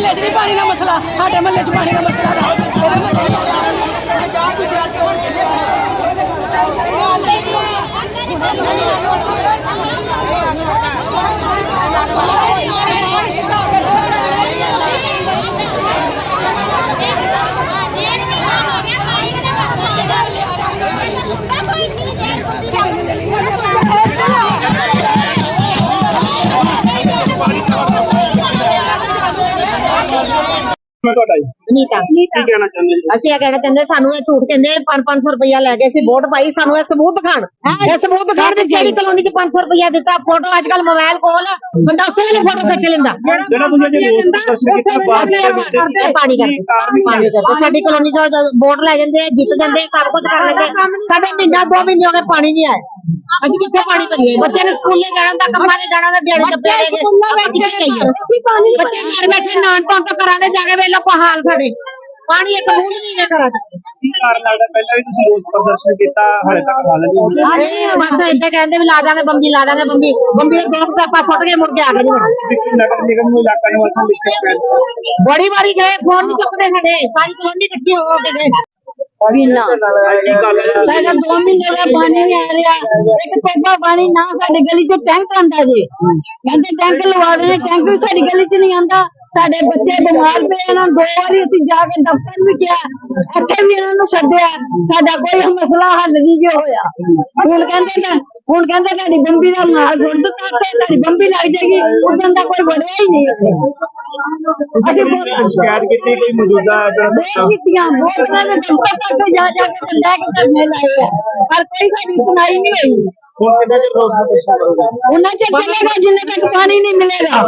ਮਹੱਲੇ 'ਚ ਨਹੀਂ ਪਾਣੀ ਦਾ ਮਸਲਾ ਸਾਡੇ ਮਹੱਲੇ 'ਚ ਪਾਣੀ ਦਾ ਮਸਲਾ ਦਾ ਮੈਂ ਤੁਹਾਡਾ ਜੀ। ਨੀਤਾ। ਕੀ ਕਹਿਣਾ ਚਾਹੁੰਦੇ ਜੀ? ਅਸੀਂ ਇਹ ਕਹਿਣਾ ਚਾਹੁੰਦੇ ਸਾਨੂੰ ਇਹ ਝੂਠ ਕਹਿੰਦੇ 5-500 ਰੁਪਇਆ ਲੈ ਕੇ ਅਸੀਂ ਵੋਟ ਪਾਈ ਸਾਨੂੰ ਇਹ ਸਬੂਤ ਦਿਖਾਣ ਇਹ ਸਬੂਤ ਦਿਖਾਣ ਵੀ ਕਿਹੜੀ ਕਲੋਨੀ 'ਚ 500 ਰੁਪਇਆ ਦਿੱਤਾ ਫੋਟੋ ਅੱਜ ਕੱਲ ਮੋਬਾਈਲ ਕੋਲ ਆ, ਬੰਦਾ ਉਸੇ ਵੇਲੇ ਫੋਟੋ ਖਿੱਚ ਲੈਂਦਾ। ਜਿਹੜਾ ਤੁਸੀਂ ਅੱਜ ਰੋਸ ਪ੍ਰਦਰਸ਼ਨ ਕੀਤਾ ਬਾਅਦ ਦੇ ਵਿੱਚ ਇਹ ਪਾਣੀ ਕਰਕੇ ਪਾਣੀ ਕਰਕੇ। ਸਾਡੀ ਕਲੋਨੀ 'ਚ ਵੋਟ ਲੈ ਜਾਂਦੇ ਆ ਜਿੱਤ ਜਾਂਦੇ ਆ, ਸਭ ਕੁਝ ਕਰ ਲੈਂਦੇ। ਆ। ਸਾਡੇ ਮਹੀਨਾ ਦੋ ਮਹੀਨੇ ਹੋ ਗਏ ਪਾਣੀ ਨਹੀਂ ਆਇਆ। ਅਸੀਂ ਕਿੱਥੇ ਪਾਣੀ ਭਰੀਏ? ਬੱਚੇ ਨੇ ਸਕੂਲੇ ਜਾਣਾ ਦਾ ਕੰਮਾਂ ਤੇ ਜਾਣਾ ਦਾ ਦਿਹਾੜੀ ਟੱਪੇ ਰਹੇ ਕਿੱਥੇ ਜਾਈਏ? ਬੱਚੇ ਘਰ ਬੈਠੇ ਨਾਨ ਤੋਂ ਤੋਂ ਕਰਾਣੇ ਜਾ ਕੇ ਵੇਲੋ ਹਾਲ ਸਾਡੇ। ਪਾਣੀ ਇੱਕ ਬੂੰਦ ਨਹੀਂ ਨੇ ਕਰਾ ਕੀ ਕਾਰਨ ਲੱਗਦਾ ਪਹਿਲਾਂ ਵੀ ਤੁਸੀਂ ਰੋਸ ਪ੍ਰਦਰਸ਼ਨ ਕੀਤਾ ਹਾਲੇ ਤੱਕ ਹੱਲ ਨਹੀਂ ਹੋਇਆ। ਬਸ ਇੱਥੇ ਕਹਿੰਦੇ ਵੀ ਲਾ ਦਾਂਗੇ ਬੰਬੀ ਲਾ ਦਾਂਗੇ ਬੰਬੀ। ਬੰਬੀ ਦੇ ਦੋ ਪਾਪਾ ਸੁੱਟ ਕੇ ਮੁੜ ਕੇ ਆ ਗਏ ਜੀ। ਨਗਰ ਨਿਗਮ ਨੂੰ ਇਲਾਕਾ ਨਿਵਾਸੀਆਂ ਲਿਖ ਕੇ ਬੜੀ ਵਾਰੀ ਗਏ ਫੋਨ ਨਹੀਂ ਚੁੱਕਦੇ ਸਾਡੇ। ਸਾਰੀ ਕਲੋਨੀ ਇਕੱਠੀ ਹੋ ਕੇ ਗਏ। ਨਾ। ਕੀ ਗੱਲ ਹੈ। ਸਾਡਾ 2 ਮਹੀਨੇ ਦਾ ਪਾਣੀ ਨਹੀਂ ਆ ਰਿਹਾ। ਇੱਕ ਟੋਬਾ ਪਾਣੀ ਨਾ ਸਾਡੀ ਗਲੀ 'ਚ ਟੈਂਕ ਆਂਦਾ ਜੀ। ਕਹਿੰਦੇ ਟੈਂਕ ਲਵਾ ਦੇਣੇ ਟੈਂਕ ਵੀ ਸਾਡੀ ਗਲੀ 'ਚ ਨਹੀਂ ਆਂਦਾ ਸਾਡੇ ਬੱਚੇ ਬਿਮਾਰ ਪਏ ਇਹਨਾਂ ਨੂੰ ਦੋ ਵਾਰੀ ਅਸੀਂ ਜਾ ਕੇ ਦਫ਼ਤਰ ਵੀ ਗਿਆ ਇੱਥੇ ਵੀ ਇਹਨਾਂ ਨੂੰ ਸੱਦਿਆ ਸਾਡਾ ਕੋਈ ਮਸਲਾ ਹੱਲ ਨਹੀਂ ਜੋ ਹੋਇਆ। ਹੁਣ ਕਹਿੰਦੇ ਤਾਂ ਹੁਣ ਕਹਿੰਦੇ ਤੁਹਾਡੀ ਬੰਬੀ ਦਾ ਮਾਲ ਛੋੜ ਦਿੱਤਾ ਤੇ ਤੁਹਾਡੀ ਬੰਬੀ ਲੱਗ ਜਾਏਗੀ। ਉਦੋਂ ਦਾ ਕੋਈ ਵੜਿਆ ਹੀ ਨਹੀਂ। ਇੱਥੇ। ਅਸੀਂ ਬਹੁਤ ਸ਼ਿਕਾਇਤ ਕੀਤੀ ਕੋਈ ਮੌਜੂਦਾ ਜਿਹੜਾ ਬਹੁਤ ਕੀਤੀਆਂ ਬਹੁਤ ਉਹਨਾਂ ਦੇ ਦਫ਼ਤਰ ਤੱਕ ਜਾ ਜਾ ਕੇ ਤੇ ਲੈ ਕੇ ਧਰਨੇ ਲਾਏ ਆ। ਪਰ ਕੋਈ ਸਾਡੀ ਸੁਣਾਈ ਨਹੀਂ ਹੋਈ। ਹੁਣ ਕਿੰਨਾ ਚਿਰ ਰੋਸ ਪ੍ਰਦਰਸ਼ਨ ਕਰੋਗੇ ਉਹਨਾਂ ਚਿਰ ਚੱਲੇਗਾ ਜਿੰਨੇ ਤੱਕ ਪਾਣੀ ਨਹੀਂ ਮਿਲੇਗਾ।